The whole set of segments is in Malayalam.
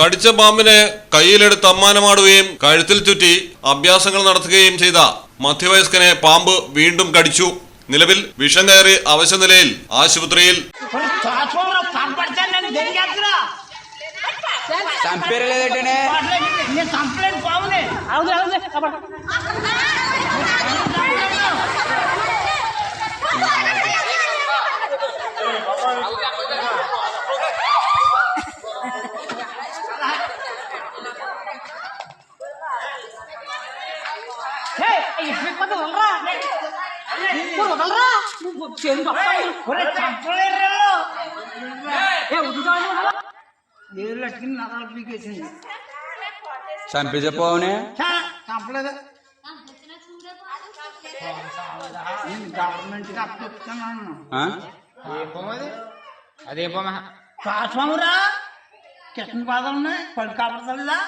കടിച്ച പാമ്പിനെ കയ്യിലെടുത്ത് അമ്മാനമാടുകയും കഴുത്തിൽ ചുറ്റി അഭ്യാസങ്ങൾ നടത്തുകയും ചെയ്ത മധ്യവയസ്കനെ പാമ്പ് വീണ്ടും കടിച്ചു. നിലവിൽ വിഷം കയറി അവശ നിലയിൽ ആശുപത്രിയിൽ. వదలరా నువ్వు చేను నీళ్ళు అట్టుకుని నరాలు పీకేసింది. చంపించపోవనే చంపలేదు. గవర్నమెంట్కి అప్పచెప్తున్నాను అదే బొమ్మ కాసమురా కిషన్ బాధలు ఉన్నాయి పళ్ళు కాపడతలేదా?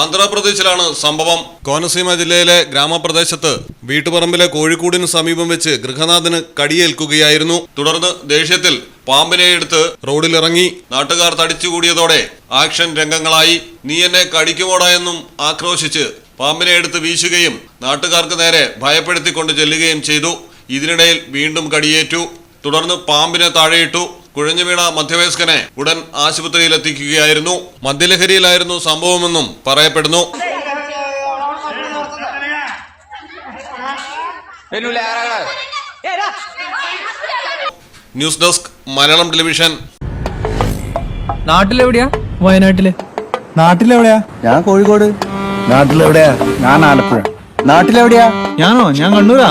ആന്ധ്രാപ്രദേശിലാണ് സംഭവം. കോനസീമ ജില്ലയിലെ ഗ്രാമപ്രദേശത്ത് വീട്ടുപറമ്പിലെ കോഴിക്കൂടിന് സമീപം വെച്ച് ഗൃഹനാഥന് കടിയേൽക്കുകയായിരുന്നു. തുടർന്ന് ദേഷ്യത്തിൽ പാമ്പിനെ എടുത്ത് റോഡിലിറങ്ങി നാട്ടുകാർ തടിച്ചുകൂടിയതോടെ ആക്ഷൻ രംഗങ്ങളായി. നീ എന്നെ കടിക്കുമോടാ എന്നും ആക്രോശിച്ച് പാമ്പിനെ എടുത്ത് വീശുകയും നാട്ടുകാർക്ക് നേരെ ഭയപ്പെടുത്തിക്കൊണ്ട് ചെല്ലുകയും ചെയ്തു. ഇതിനിടയിൽ വീണ്ടും കടിയേറ്റു. തുടർന്ന് പാമ്പിനെ താഴെയിട്ടു കുഴഞ്ഞു വീണ മധ്യവയസ്കനെ ഉടൻ ആശുപത്രിയിൽ എത്തിക്കുകയായിരുന്നു മദ്യലഹരിയിലായിരുന്നു സംഭവമെന്നും പറയപ്പെടുന്നു. News desk Malayalam television. നാട്ടിലെവിടെയാ? വയനാട്ടിൽ. നാട്ടിലെവിടെയാ? ഞാൻ കോഴിക്കോട്. നാട്ടിലെവിടെയാ? ഞാൻ ആലപ്പുഴ. നാട്ടിലെവിടെയാ? ഞാനോ? ഞാൻ കണ്ണൂരാ.